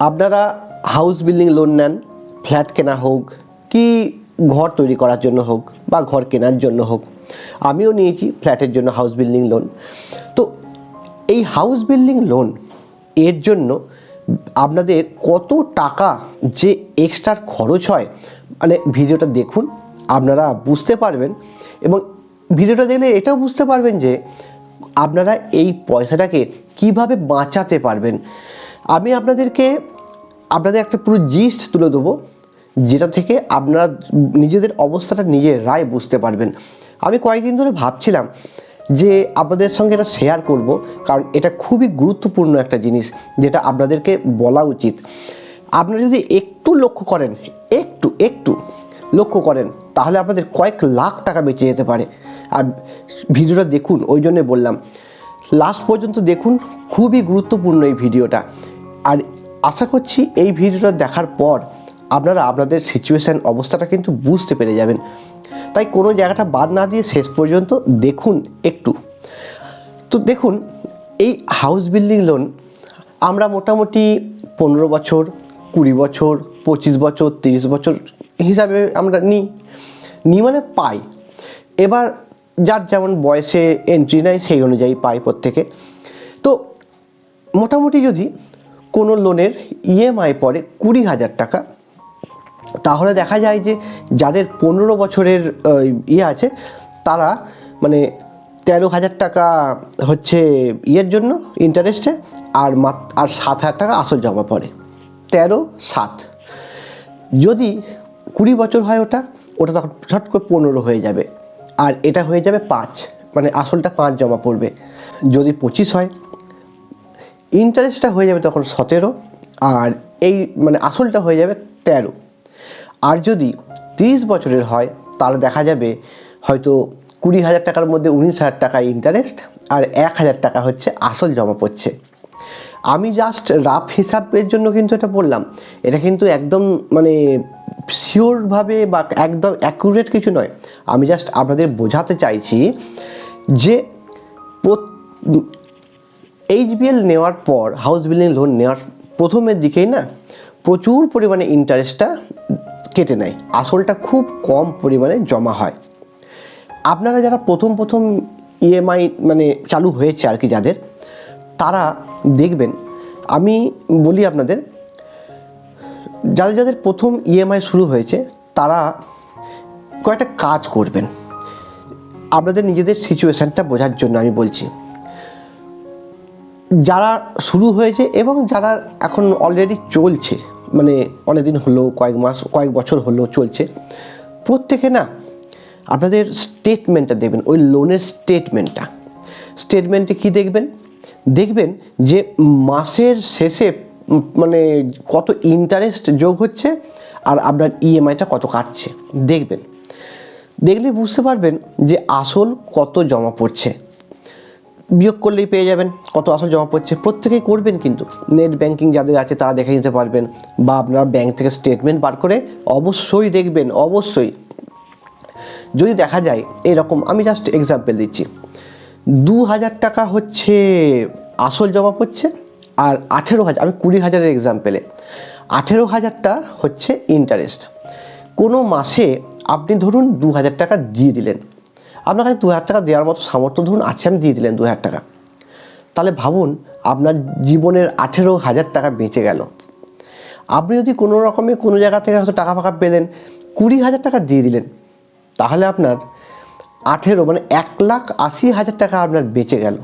আপনারা house building loan নেন flat কেনা হোক, কি ঘর তৈরি করার জন্য হোক বা ঘর কেনার জন্য হোক, আমিও নিয়েছি ফ্ল্যাটের জন্য হাউস বিল্ডিং লোন তো এই হাউস বিল্ডিং লোন এর জন্য আপনাদের কত টাকা যে এক্সট্রা খরচ হয় মানে ভিডিওটা দেখুন, আপনারা বুঝতে পারবেন এবং ভিডিওটা দেখলে এটাও বুঝতে পারবেন যে আপনারা এই পয়সাটাকে কীভাবে বাঁচাতে পারবেন। আমি আপনাদেরকে, আপনাদের একটা পুরো জিস্ট তুলে দেবো যেটা থেকে আপনারা নিজেদের অবস্থাটা, নিজের রায় বুঝতে পারবেন। আমি কয়েকদিন ধরে ভাবছিলাম যে আপনাদের সঙ্গে এটা শেয়ার করব, কারণ এটা খুবই গুরুত্বপূর্ণ একটা জিনিস, যেটা আপনাদেরকে বলা উচিত। আপনারা যদি একটু লক্ষ্য করেন, একটু একটু লক্ষ্য করেন, তাহলে আপনাদের কয়েক লাখ টাকা বেঁচে যেতে পারে। আর ভিডিওটা দেখুন, ওই জন্যে বললাম। লাস্ট পর্যন্ত দেখুন, খুবই গুরুত্বপূর্ণ এই ভিডিওটা। আর আশা করছি এই ভিডিওটা দেখার পর আপনারা আপনাদের সিচুয়েশান অবস্থাটা কিন্তু বুঝতে পেরে যাবেন। তাই কোনো জায়গাটা বাদ না দিয়ে শেষ পর্যন্ত দেখুন একটু। তো দেখুন, এই হাউস বিল্ডিং লোন আমরা মোটামুটি পনেরো বছর, কুড়ি বছর, পঁচিশ বছর, তিরিশ বছর হিসাবে আমরা নিই। নিই মানে পাই। এবার যার যেমন বয়সে এন্ট্রি নেয় সেই অনুযায়ী পাই প্রত্যেকে। তো মোটামুটি যদি কোনো লোনের ইএমআই পড়ে কুড়ি হাজার টাকা। তাহলে দেখা যায় যে যাদের পনেরো বছরের ইয়ে আছে, তারা মানে তেরো হাজার টাকা হচ্ছে ইয়ের জন্য ইন্টারেস্টে আর মাত- আর সাত হাজার টাকা আসল জমা পড়ে। তেরো, সাত। যদি কুড়ি বছর হয় ওটা ওটা তখন ছট করে পনেরো হয়ে যাবে। আর এটা হয়ে যাবে পাঁচ মানে আসলটা পাঁচ জমা পড়বে। যদি পঁচিশ হয় ইন্টারেস্টটা হয়ে যাবে তখন সতেরো আর এই মানে আসলটা হয়ে যাবে তেরো। আর যদি তিরিশ বছরের হয়, তাহলে দেখা যাবে হয়তো কুড়ি হাজার টাকার মধ্যে উনিশ হাজার টাকা ইন্টারেস্ট আর এক হাজার টাকা হচ্ছে আসল জমা পড়ছে। আমি জাস্ট রাফ হিসাবের জন্য কিন্তু এটা বললাম। এটা কিন্তু একদম মানে শিওরভাবে বা একদম অ্যাকুরেট কিছু নয়। আমি জাস্ট আপনাদের বোঝাতে চাইছি যে এইচবিএল নেওয়ার পর হাউস বিল্ডিং লোন নেওয়ার প্রথমের দিকেই না, প্রচুর পরিমাণে ইন্টারেস্টটা কেটে নেয়। আসলটা খুব কম পরিমাণে জমা হয়। আপনারা যারা প্রথম প্রথম ইএমআই মানে চালু হয়েছে আর কি যাদের, তারা দেখবেন, আমি বলি আপনাদের, যাদের যাদের প্রথম ইএমআই শুরু হয়েছে, তারা কয়েকটা কাজ করবেন। আপনাদের নিজেদের সিচুয়েশানটা বোঝার জন্য আমি বলছি। যারা শুরু হয়েছে এবং যারা এখন অলরেডি চলছে মানে অনেক দিন হলো, কয়েক মাস, কয়েক বছর হলো চলছে, প্রত্যেকে না আপনাদের স্টেটমেন্টটা দেখবেন, ওই লোনের স্টেটমেন্টটা স্টেটমেন্টে কি দেখবেন? দেখবেন যে মাসের শেষে মানে কত ইন্টারেস্ট যোগ হচ্ছে আর আপনার ইএমআইটা কত কাটছে। দেখবেন। দেখলে বুঝতে পারবেন যে আসল কত জমা পড়ছে। বিয়োগ করলেই পেয়ে যাবেন। কত আসল জমা পড়ছে, প্রত্যেকেই করবেন কিন্তু। নেট ব্যাংকিং যাদের আছে, তারা দেখে নিতে পারবেন। বা আপনারা ব্যাংক থেকে স্টেটমেন্ট বার করে অবশ্যই দেখবেন, অবশ্যই। যদি দেখা যায় এরকম, আমি জাস্ট এক্সাম্পল দিচ্ছি। দু হাজার টাকা হচ্ছে আসল জমা পড়ছে আর আঠেরো হাজার আমি কুড়ি হাজারের এক্সাম্পেলে আঠেরো হাজারটা হচ্ছে ইন্টারেস্ট কোনো মাসে আপনি ধরুন দু হাজার টাকা দিয়ে দিলেন। আপনার কাছে দু হাজার টাকা দেওয়ার মতো সামর্থ্য ধরুন আছে আমি দিয়ে দিলেন দু হাজার টাকা। তাহলে ভাবুন, আপনার জীবনের আঠেরো হাজার টাকা বেঁচে গেল। আপনি যদি কোনো রকমে কোনো জায়গা থেকে হয়তো টাকা ফাঁকা পেলেন, কুড়ি হাজার টাকা দিয়ে দিলেন, তাহলে আপনার আঠেরো মানে এক লাখ আশি হাজার টাকা আপনার বেঁচে গেল।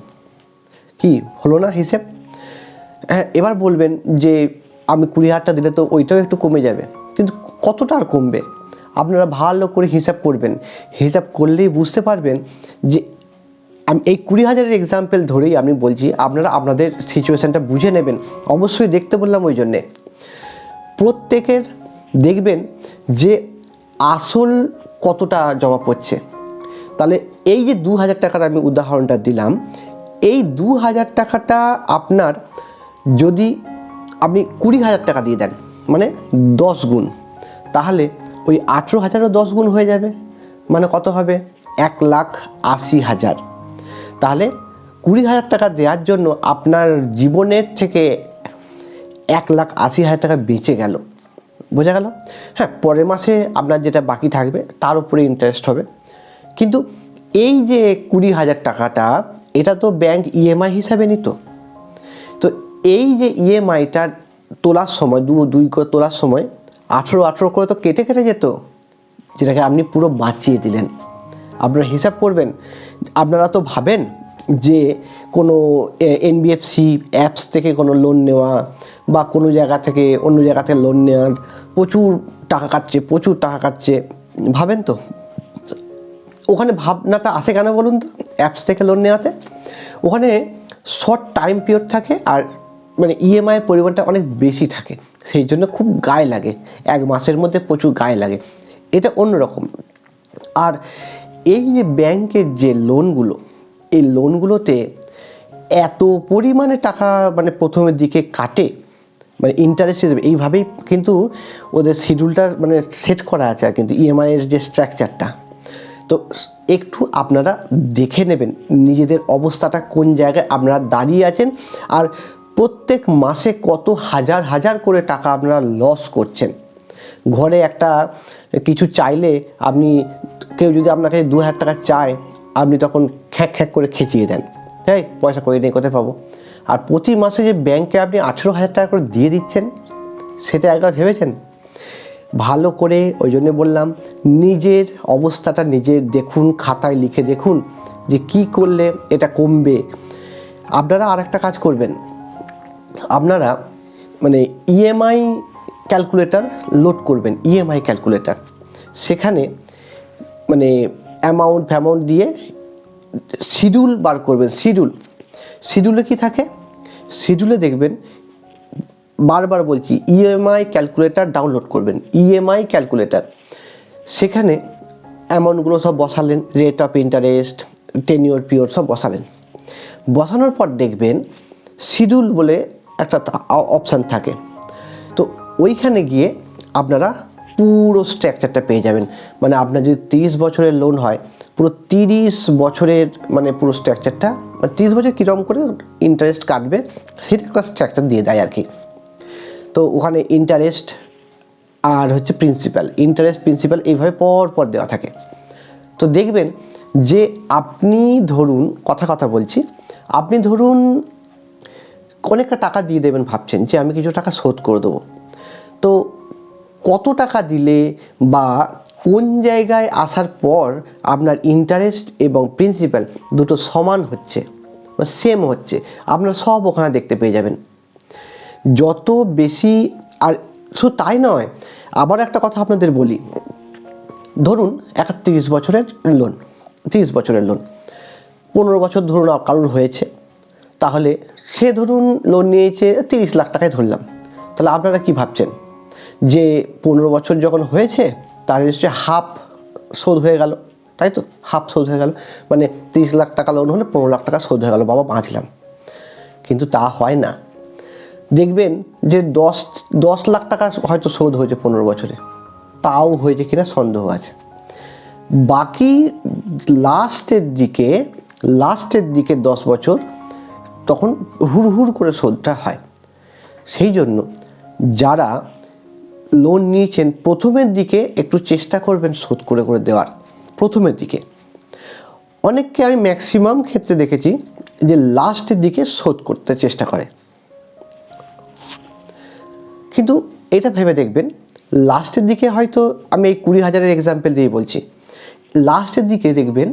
কি, হলো না হিসেব? হ্যাঁ এবার বলবেন যে, আমি কুড়ি হাজারটা দিলে তো ওইটাও একটু কমে যাবে। কিন্তু কতটা আর কমবে? আপনারা ভালো করে হিসাব করবেন। হিসাব করলেই বুঝতে পারবেন যে আমি এই কুড়ি হাজারের এক্সাম্পল ধরেই আমি বলছি, আপনারা আপনাদের সিচুয়েশানটা বুঝে নেবেন। অবশ্যই দেখতে বললাম ওই জন্যে। প্রত্যেকের দেখবেন যে আসল কতটা জমা পড়ছে তাহলে এই যে দু হাজার টাকার আমি উদাহরণটা দিলাম, এই দু হাজার টাকাটা আপনার যদি আপনি কুড়ি হাজার টাকা দিয়ে দেন মানে দশ গুণ, তাহলে ওই আঠেরো হাজারও দশ গুণ হয়ে যাবে। মানে কত হবে? এক লাখ আশি হাজার। তাহলে কুড়ি হাজার টাকা দেওয়ার জন্য আপনার জীবনের থেকে এক লাখ আশি হাজার টাকা বেঁচে গেল। বোঝা গেল? হ্যাঁ পরের মাসে আপনার যেটা বাকি থাকবে, তার উপরে ইন্টারেস্ট হবে। কিন্তু এই যে কুড়ি হাজার টাকাটা, এটা তো ব্যাংক ইএমআই হিসাবে নিত। তো এই যে ইএমআইটা তোলার সময়, দু, দুই করে তোলার সময় আঠেরো আঠেরো করে তো কেটে কেটে যেত। যেটাকে আপনি পুরো বাঁচিয়ে দিলেন। আপনারা হিসাব করবেন। আপনারা তো ভাবেন যে কোনো এনবিএফসি অ্যাপস থেকে কোনো লোন নেওয়া বা কোনো জায়গা থেকে অন্য জায়গা থেকে লোন নেওয়ার প্রচুর টাকা কাটছে, প্রচুর টাকা কাটছে। ভাবেন তো? ওখানে ভাবনাটা আসে কেন বলুন তো? অ্যাপস থেকে লোন নেওয়াতে। ওখানে শর্ট টাইম পিরিয়ড থাকে আর মানে ইএমআই এর পরিমাণটা অনেক বেশি থাকে, সেই জন্য খুব গায়ে লাগে। এক মাসের মধ্যে প্রচুর গায়ে লাগে। এটা অন্যরকম। আর এই যে ব্যাংকের যে লোনগুলো, এই লোনগুলোতে এত পরিমাণে টাকা মানে প্রথমের দিকে কাটে মানে ইন্টারেস্ট হিসেবে, এইভাবেই কিন্তু ওদের শিডিউলটা মানে সেট করা আছে আর কিন্তু ইএমআই এর যে স্ট্রাকচারটা তো একটু আপনারা দেখে নেবেন নিজেদের অবস্থাটা কোন জায়গায় আপনারা দাঁড়িয়ে আছেন। আর প্রত্যেক মাসে কত হাজার হাজার করে টাকা আপনারা লস করছেন। ঘরে একটা কিছু চাইলে আপনি, কেউ যদি আপনাকে দু হাজার টাকা চায়, আপনি তখন খ্যাক খ্যাক করে খেঁচিয়ে দেন। তাই পয়সা করে নিয়ে কোথায় পাবো? আর প্রতি মাসে যে ব্যাংকে আপনি আঠেরো হাজার টাকা করে দিয়ে দিচ্ছেন, সেটা একবার ভেবেছেন? ভালো করে ওই জন্য বললাম, নিজের অবস্থাটা নিজে দেখুন, খাতায় লিখে দেখুন যে কি করলে এটা কমবে। আপনারা আর একটা কাজ করবেন। আপনারা মানে ইএমআই ক্যালকুলেটার লোড করবেন ইএমআই ক্যালকুলেটার সেখানে মানে অ্যামাউন্ট ফ্যামাউন্ট দিয়ে শিডিউল বার করবেন শিডিউল শিডিউলে কি থাকে? শিডিউলে দেখবেন, বারবার বলছি ইএমআই ক্যালকুলেটার ডাউনলোড করবেন ইএমআই ক্যালকুলেটার সেখানে অ্যামাউন্টগুলো সব বসালেন rate of interest tenure pure সব বসালেন। বসানোর পর দেখবেন শিডিউল বলে একটা অপশান থাকে। তো ওইখানে গিয়ে আপনারা পুরো স্ট্রাকচারটা পেয়ে যাবেন। মানে আপনার যদি তিরিশ বছরের লোন হয়, পুরো তিরিশ বছরের মানে পুরো স্ট্রাকচারটা মানে তিরিশ বছর কীরকম করে ইন্টারেস্ট কাটবে, সেটা একটা স্ট্রাকচার দিয়ে দেয় আর কি তো ওখানে ইন্টারেস্ট আর হচ্ছে প্রিন্সিপাল ইন্টারেস্ট প্রিন্সিপাল এইভাবে পর পর দেওয়া থাকে। তো দেখবেন যে আপনি ধরুন, কথা কথা বলছি, আপনি ধরুন অনেকটা টাকা দিয়ে দেবেন ভাবছেন যে আমি কিছু টাকা শোধ করে দেবো। তো কত টাকা দিলে বা কোন জায়গায় আসার পর আপনার ইন্টারেস্ট এবং প্রিন্সিপাল দুটো সমান হচ্ছে বা সেম হচ্ছে, আপনারা সব ওখানে দেখতে পেয়ে যাবেন। যত বেশি আর শুধু তাই নয়, আবার একটা কথা আপনাদের বলি। ধরুন একত্রিশ বছরের লোন তিরিশ বছরের লোন পনেরো বছর ধরুন, কারোর হয়েছে। তাহলে সে ধরুন লোন নিয়েছে তিরিশ লাখ টাকায় ধরলাম। তাহলে আপনারা কি ভাবছেন? যে পনেরো বছর যখন হয়েছে, তার নিশ্চয়ই হাফ শোধ হয়ে গেল, তাই তো? হাফ শোধ হয়ে গেল। মানে তিরিশ লাখ টাকা লোন হলে পনেরো লাখ টাকা শোধ হয়ে গেল, বাবা বাঁচলাম। কিন্তু তা হয় না। দেখবেন যে দশ দশ লাখ টাকা হয়তো শোধ হয়েছে পনেরো বছরে। তাও হয়েছে কিনা সন্দেহ আছে। বাকি লাস্টের দিকে লাস্টের দিকে দশ বছর তখন হুড় হুড় করে শোধটা হয়। সেই জন্য যারা লোন নিয়েছেন, প্রথমের দিকে একটু চেষ্টা করবেন শোধ করে করে দেওয়ার, প্রথমের দিকে। অনেককে আমি ম্যাক্সিমাম ক্ষেত্রে দেখেছি যে লাস্টের দিকে শোধ করতে চেষ্টা করে। কিন্তু এটা ভেবে দেখবেন লাস্টের দিকে হয়তো আমি এই কুড়ি হাজারের এক্সাম্পল দিয়ে বলছি। লাস্টের দিকে দেখবেন,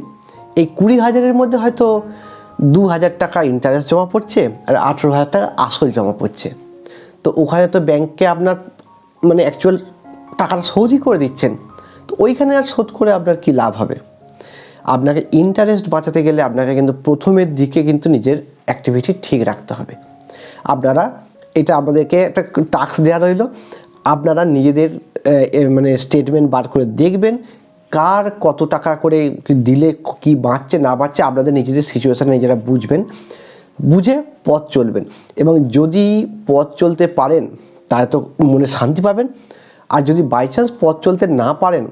এই কুড়ি হাজারের মধ্যে হয়তো দু হাজার টাকা ইন্টারেস্ট জমা পড়ছে আর আঠেরো হাজার টাকা আসল জমা পড়ছে। তো ওখানে তো ব্যাংকে আপনার মানে অ্যাকচুয়াল টাকাটা সহজই করে দিচ্ছেন। তো ওইখানে আর শোধ করে আপনার কি লাভ হবে? আপনাকে ইন্টারেস্ট বাঁচাতে গেলে আপনাকে কিন্তু প্রথমের দিকে কিন্তু নিজের অ্যাক্টিভিটি ঠিক রাখতে হবে। আপনারা এটা আপনাদেরকে একটা টাস্ক দেওয়া রইল। আপনারা নিজেদের মানে স্টেটমেন্ট বার করে দেখবেন কার কত টাকা করে দিলে কি বাঁচছে, না বাঁচছে, আপনাদের নিজেদের সিচুয়েশান নিজেরা বুঝবেন, বুঝে পথ চলবেন। এবং যদি পথ চলতে পারেন, তাহলে তো মনে শান্তি পাবেন। আর যদি বাই চান্স পথ চলতে না পারেন,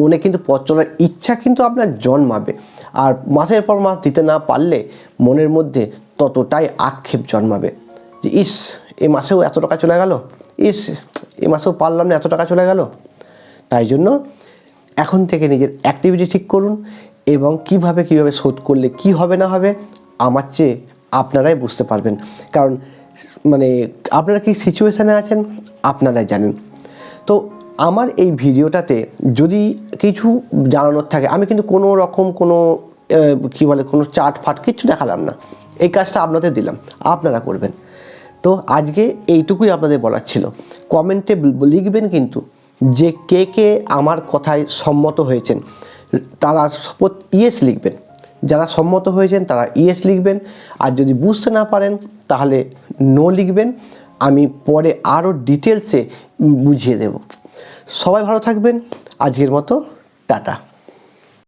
মনে কিন্তু পথ চলার ইচ্ছা কিন্তু আপনার জন্মাবে। আর মাসের পর মাস দিতে না পারলে, মনের মধ্যে ততটাই আক্ষেপ জন্মাবে। যে ইস, এ মাসেও এত টাকা চলে গেল, ইস, এ মাসেও পারলাম না, এত টাকা চলে গেল। তাই জন্য এখন থেকে নিজের অ্যাক্টিভিটি ঠিক করুন এবং কীভাবে কীভাবে শোধ করলে কি হবে, না হবে, আমার চেয়ে আপনারাই বুঝতে পারবেন। কারণ মানে আপনারা কি সিচুয়েশানে আছেন? আপনারাই জানেন। তো আমার এই ভিডিওটাতে যদি কিছু জানানোর থাকে, আমি কিন্তু কোনো রকম কোনো কি বলে, কোনো চাট ফাট কিচ্ছু দেখালাম না। এই কাজটা আপনাদের দিলাম, আপনারা করবেন। তো আজকে এইটুকুই আপনাদের বলার ছিল। কমেন্টে লিখবেন কিন্তু যে কে কে আমার কথায় সম্মত হয়েছেন, তারা ইয়েস লিখবেন। যারা সম্মত হয়েছেন, তারা ইয়েস লিখবেন। আর যদি বুঝতে না পারেন, তাহলে নো লিখবেন। আমি পরে আরও ডিটেলসে বুঝিয়ে দেব। সবাই ভালো থাকবেন। আজকের মতো টাটা।